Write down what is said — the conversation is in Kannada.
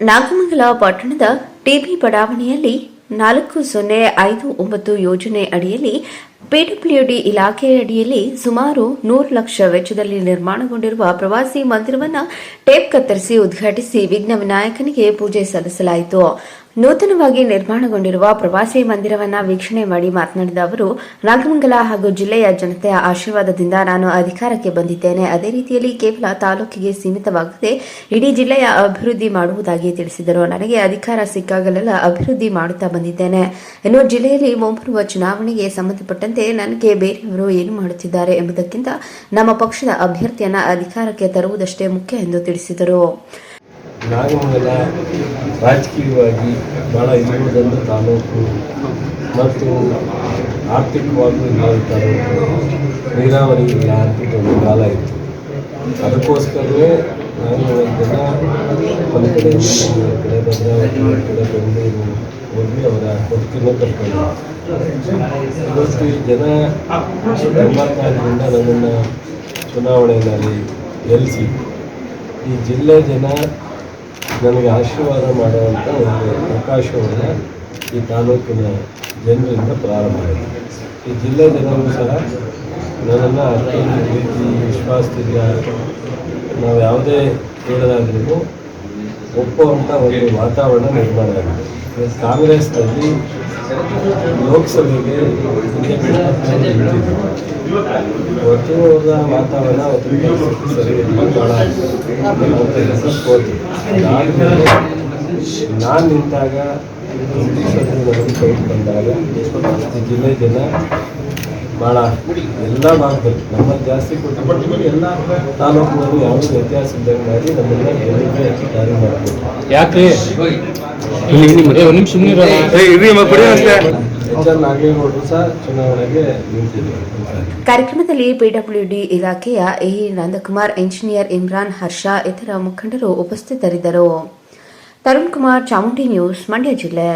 ನಾಗಮಂಗಲ ಪಟ್ಟಣದ ಟಿಬಿ ಬಡಾವಣೆಯಲ್ಲಿ ನಾಲ್ಕು ಸೊನ್ನೆ ಐದು ಒಂಬತ್ತು ಯೋಜನೆ ಅಡಿಯಲ್ಲಿ ಪಿಡಬ್ಲ್ಯೂಡಿ ಇಲಾಖೆ ಅಡಿಯಲ್ಲಿ ಸುಮಾರು ನೂರು ಲಕ್ಷ ವೆಚ್ಚದಲ್ಲಿ ನಿರ್ಮಾಣಗೊಂಡಿರುವ ಪ್ರವಾಸಿ ಮಂದಿರವನ್ನು ಟೇಪ್ ಕತ್ತರಿಸಿ ಉದ್ಘಾಟಿಸಿ ವಿಘ್ನ ವಿನಾಯಕನಿಗೆ ಪೂಜೆ ಸಲ್ಲಿಸಲಾಯಿತು. ನೂತನವಾಗಿ ನಿರ್ಮಾಣಗೊಂಡಿರುವ ಪ್ರವಾಸಿ ಮಂದಿರವನ್ನ ವೀಕ್ಷಣೆ ಮಾಡಿ ಮಾತನಾಡಿದ ಅವರು, ನಾಗಮಂಗಲ ಹಾಗೂ ಜಿಲ್ಲೆಯ ಜನತೆಯ ಆಶೀರ್ವಾದದಿಂದ ನಾನು ಅಧಿಕಾರಕ್ಕೆ ಬಂದಿದ್ದೇನೆ. ಅದೇ ರೀತಿಯಲ್ಲಿ ಕೇವಲ ತಾಲೂಕಿಗೆ ಸೀಮಿತವಾಗದೆ ಇಡೀ ಜಿಲ್ಲೆಯ ಅಭಿವೃದ್ಧಿ ಮಾಡುವುದಾಗಿ ತಿಳಿಸಿದರು. ನನಗೆ ಅಧಿಕಾರ ಸಿಕ್ಕಾಗಲೆಲ್ಲ ಅಭಿವೃದ್ಧಿ ಮಾಡುತ್ತಾ ಬಂದಿದ್ದೇನೆ. ಇನ್ನು ಜಿಲ್ಲೆಯಲ್ಲಿ ಮುಂಬರುವ ಚುನಾವಣೆಗೆ ಸಂಬಂಧಪಟ್ಟಂತೆ ನನಗೆ ಬೇರೆಯವರು ಏನು ಮಾಡುತ್ತಿದ್ದಾರೆ ಎಂಬುದಕ್ಕಿಂತ ನಮ್ಮ ಪಕ್ಷದ ಅಭ್ಯರ್ಥಿಯನ್ನ ಅಧಿಕಾರಕ್ಕೆ ತರುವುದಷ್ಟೇ ಮುಖ್ಯ ಎಂದು ತಿಳಿಸಿದರು. ನಾಗಮಂಗಲ ರಾಜಕೀಯವಾಗಿ ಭಾಳ ಇರುವುದೊಂದು ತಾಲೂಕು ಮತ್ತು ಆರ್ಥಿಕವಾಗಿ ಇರುವಂಥ ತಾಲೂಕು ನೀರಾವರಿ ಇಲ್ಲ ಒಂದು ಕಾಲ ಇತ್ತು. ಅದಕ್ಕೋಸ್ಕರವೇ ನಾನು ಒಂದು ಕಡೆ ಒಂದು ಕಡೆ ಭದ್ರಾವತಿ ಒಂದು ಕಡೆ ಬೆಂಗಳೂರು ಹೋಗಿ ಅವರ ಬದುಕಿನ ಕರ್ಕೊಂಡು ಜನ ಎಂಬತ್ತಾರರಿಂದ ನನ್ನನ್ನು ಚುನಾವಣೆಯಲ್ಲಿ ಗೆಲ್ಲಿಸಿ, ಈ ಜಿಲ್ಲೆ ಜನ ನನಗೆ ಆಶೀರ್ವಾದ ಮಾಡುವಂಥ ಒಂದು ಅವಕಾಶವನ್ನು ಈ ತಾಲೂಕಿನ ಜನರಿಂದ ಪ್ರಾರಂಭ ಆಯಿತು. ಈ ಜಿಲ್ಲೆ ಜನರು ಸಹ ನನ್ನನ್ನು ಅತ್ಯಂತ ಪ್ರೀತಿ, ವಿಶ್ವಾಸದಿಂದ ನಾವು ಯಾವುದೇ ಹೇಳೋದಾದ್ರೂ ಒಪ್ಪುವಂಥ ಒಂದು ವಾತಾವರಣ ನಿರ್ಮಾಣ ಆಗಿದೆ. ಕಾಂಗ್ರೆಸ್ನಲ್ಲಿ ಲೋಕಸಭೆಗೆ ಹಿಂದೆ. ಇವತ್ತು ಅವರ ವಾತಾವರಣ ನಾನು ನಿಂತಾಗ ಬಂದಾಗ ಜಿಲ್ಲೆ ಜನ ಭಾಳ ಎಲ್ಲ ಭಾಗದಲ್ಲಿ ನಮ್ಮ ಜಾಸ್ತಿ ಕೊಟ್ಟು ಎಲ್ಲ ತಾಲೂಕಿನಲ್ಲಿ ಯಾವುದೇ ವ್ಯತ್ಯಾಸ ಇದ್ದಂಗೆ ನಮ್ಮೆಲ್ಲ ದಾರಿ ಮಾಡಬೇಕು ಯಾಕ್ರಿ ಕಾರ್ಯಕ್ರಮದಲ್ಲಿ ಪಿಡಬ್ಲ್ಯೂಡಿ ಇಲಾಖೆಯ ಎ ನಂದಕುಮಾರ್ ಇಂಜಿನಿಯರ್ ಇಮ್ರಾನ್ ಹರ್ಷ ಇತರ ಮುಖಂಡರು ಉಪಸ್ಥಿತರಿದ್ದರು. ತರುಣ್ ಕುಮಾರ್ ಚಾಮುಂಡಿ ನ್ಯೂಸ್ ಮಂಡ್ಯ ಜಿಲ್ಲೆ.